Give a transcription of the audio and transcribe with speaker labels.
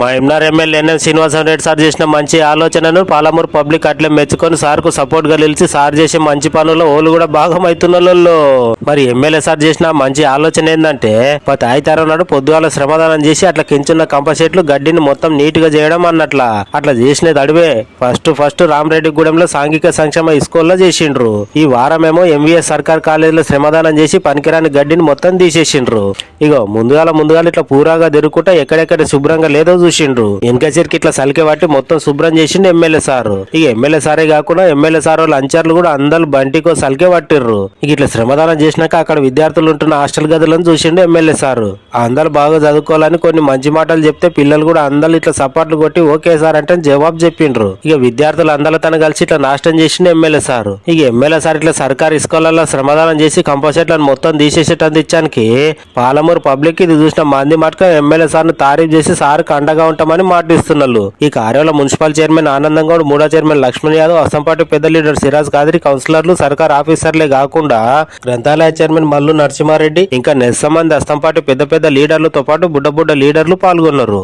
Speaker 1: మా M R MLA N M Srinivasan Reddy sir చేసిన మంచి ఆలోచనను పాలమూరు పబ్లిక్ అట్లే మెచ్చుకొని సార్కు సపోర్ట్గా నిలిచి సార్ చేసే మంచి పనుల్లో ఓళ్ళు కూడా భాగమవుతున్నారు మరి ఎమ్మెల్యే సార్ చేసిన మంచి ఆలోచన ఏంటంటే మా తాయితారం నాడు పొద్దుగాల శ్రమదానం చేసి అట్లా కించున్న కంప చెట్లు గడ్డిని మొత్తం నీట్గా చేయడం అన్నట్ల. అట్లా చేసినది అడివే. ఫస్ట్ ఫస్ట్ రామరెడ్డిగూడెంలో సాంఘిక సంక్షేమ ఇస్కూల్లో చేసిండ్రు. ఈ వారమేమో ఎంవీఎస్ సర్కార్ కాలేజీలో శ్రమదానం చేసి పనికిరాని గడ్డిని మొత్తం తీసేసిండ్రు. ఇగో ముందుగాల ముందుగాల ఇట్లా పూరాగా తిరుగుకుంటా ఎక్కడెక్కడ శుభ్రంగా లేదో చూసిండ్రు. వెనక చెరికి ఇట్లా సలికే పట్టి మొత్తం శుభ్రం చేసిండు ఎమ్మెల్యే సార్. ఇక ఎమ్మెల్యే సారే కాకుండా ఎమ్మెల్యే సార్ వాళ్ళు అంచర్లు కూడా అందరు బంటికో సలికే పట్టిర్రు. ఇక ఇట్లా శ్రమదానం చేసినాక అక్కడ విద్యార్థులు ఉంటున్న హాస్టల్ గదులను చూసిండు ఎమ్మెల్యే సార్. అందరు బాగా చదువుకోవాలని కొన్ని మంచి మాటలు చెప్తే పిల్లలు కూడా అందరు ఇట్లా సపోర్ట్లు కొట్టి ఓకే సార్ అంటే జవాబు చెప్పిండ్రు. ఇక విద్యార్థులు అందరితో తన కలిసి ఇట్లా నాశనం చేసిండు ఎమ్మెల్యే సార్. ఇక ఎమ్మెల్యే సార్ ఇట్లా సర్కారు స్కూళ్ళలో శ్రమదానం చేసి కంపోజిట్లను మొత్తం తీసేసేటందుకు ఇచ్చానికి పాలమూరు పబ్లిక్ ఇది చూసిన మంది మటుక ఎమ్మెల్యే సార్ను తారీఫ్ చేసి సార్ కండగా అండగా ఉంటామని మాటిస్తున్నారు ఈ కార్యంలో మున్సిపల్ చైర్మన్ ఆనందం గౌడ్ మూడో చైర్మన్ లక్ష్మణ్ యాదవ్ అసంపాటి పెద్ద లీడర్ సిరాజ్ కాదిరి కౌన్సిలర్లు సర్కార్ ఆఫీసర్లే కాకుండా గ్రంథాలయ చైర్మన్ మల్లు నరసింహారెడ్డి ఇంకా నెస్సమంది అస్తంపాటి పెద్ద పెద్ద లీడర్లతో పాటు బుడ్డ బుడ్డ లీడర్లు పాల్గొన్నారు.